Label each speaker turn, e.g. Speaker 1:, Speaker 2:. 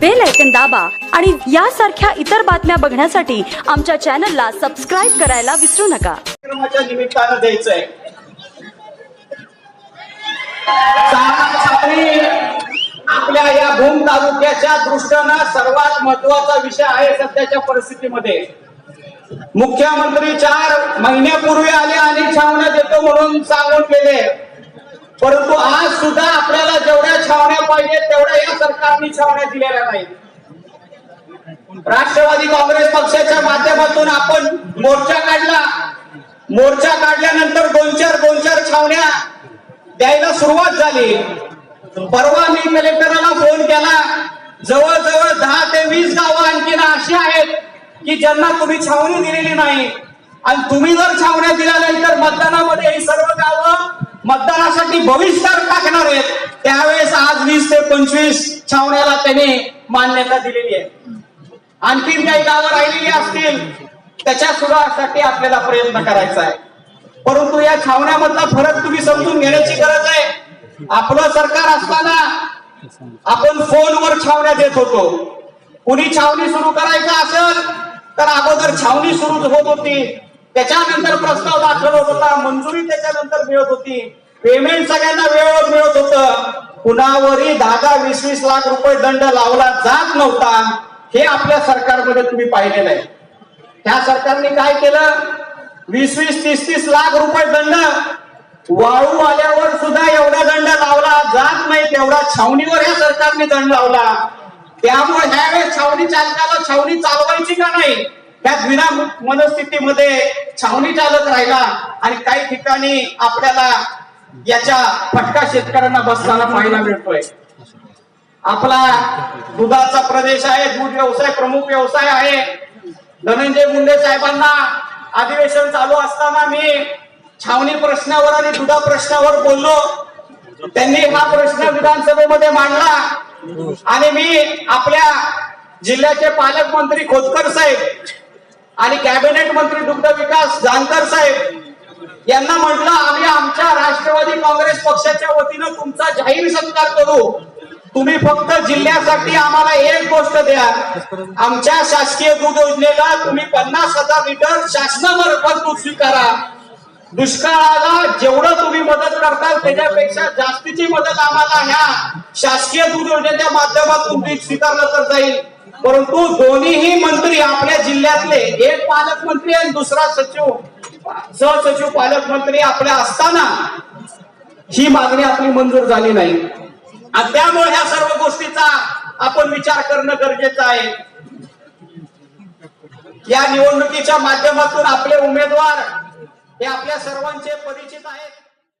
Speaker 1: Bell ऐकन दाबा आणि यासारख्या इतर बातम्या बघण्यासाठी आमच्या चॅनलला सबस्क्राईब करायला विसरू नका.
Speaker 2: कार्यक्रमाच्या निमित्तानं आपल्या या भूम तालुक्याच्या दृष्टीनं सर्वात महत्त्वाचा विषय आहे सध्याच्या परिस्थितीमध्ये. मुख्यमंत्री चार महिन्यापूर्वी आले आणि छावण्या देतो म्हणून सांगून गेले. परंतु आज सुद्धा आपल्या छावण्या पाहिजे तेवढ्या या सरकारने छावण्या दिलेल्या नाही राष्ट्रवादी काँग्रेस पक्षाच्या माध्यमातून आपण मोर्चा काढला. मोर्चा काढल्यानंतर दोन चार दोन चार छावण्या द्यायला सुरुवात झाली. परवा मी कलेक्टरला फोन केला. जवळजवळ दहा ते वीस गावं आणखीन अशी आहेत की ज्यांना तुम्ही छावणी दिलेली नाही. आणि तुम्ही जर छावण्या दिल्या नाही तर मतदानामध्ये ही सर्व गावं मतदानासाठी भविष्य टाकणार आहेत. त्यावेळेस वीस ते पंचवीस छावण्याला त्यांनी मान्यता दिलेली आहे. आणखीन काही गावं राहिलेली असतील त्याच्या सुधारासाठी आपल्याला प्रयत्न करायचा आहे. परंतु या छावण्यामधला फरक तुम्ही समजून घेण्याची गरज आहे. आपलं सरकार असताना आपण फोनवर छावण्या देत होतो. कुणी छावणी सुरू करायचं असेल तर अगोदर छावणी सुरू होत होती. त्याच्यानंतर प्रस्ताव दाखल होत होता मंजुरी त्याच्यानंतर मिळत होती. पेमेंट सगळ्यांना वेळेवर मिळत होतं. कुणावरही दहा वीस वीस लाख रुपये दंड लावला जात नव्हता हे आपल्या सरकारमध्ये तुम्ही पाहिलेलं आहे. त्या सरकारने काय केलं? वीस वीस तीस तीस लाख रुपये दंड वाळू आल्यावर सुद्धा एवढा दंड लावला जात नाही तेवढा. छावणीवर या सरकारने दंड लावला. त्यामुळे ह्यावेळेस छावणी चालकाला छावणी चालवायची का नाही? त्या विना मनस्थितीमध्ये छावणी चालत राहिला आणि काही ठिकाणी आपल्याला याच्या फटका शेतकऱ्यांना बसताना पाहायला मिळतोय. आपला दुधाचा प्रदेश आहे दूध व्यवसाय प्रमुख व्यवसाय आहे. धनंजय मुंडे साहेबांना अधिवेशन चालू असताना मी छावणी प्रश्नावर आणि दुधा प्रश्नावर बोललो. त्यांनी हा प्रश्न विधानसभेमध्ये मांडला. आणि मी आपल्या जिल्ह्याचे पालकमंत्री खोतकर साहेब आणि कॅबिनेट मंत्री दुग्ध विकास जानकर साहेब यांना म्हटलं आम्ही आमच्या राष्ट्रवादी काँग्रेस पक्षाच्या वतीनं तुमचा जाहीर सत्कार करू. तुम्ही फक्त जिल्ह्यासाठी आम्हाला एक गोष्ट द्या. आमच्या शासकीय दूध योजनेला तुम्ही पन्नास हजार लिटर शासनामार्फत दूध स्वीकारा. दुष्काळाला जेवढं तुम्ही मदत करताल त्याच्यापेक्षा जास्तीची मदत आम्हाला ह्या शासकीय दूध योजनेच्या माध्यमातून तुम्ही स्वीकारलं तर जाईल. परंतु दोन्हीही मंत्री आपल्या जिल्ह्यातले एक पालकमंत्री आणि दुसरा सचिव. सहसचिव पालकमंत्री आपल्या असताना ही मागणी आपली मंजूर झाली नाही. आणि त्यामुळे ह्या सर्व गोष्टीचा आपण विचार करणं गरजेचं आहे. या निवडणुकीच्या माध्यमातून आपले उमेदवार हे आपल्या सर्वांचे परिचित आहेत.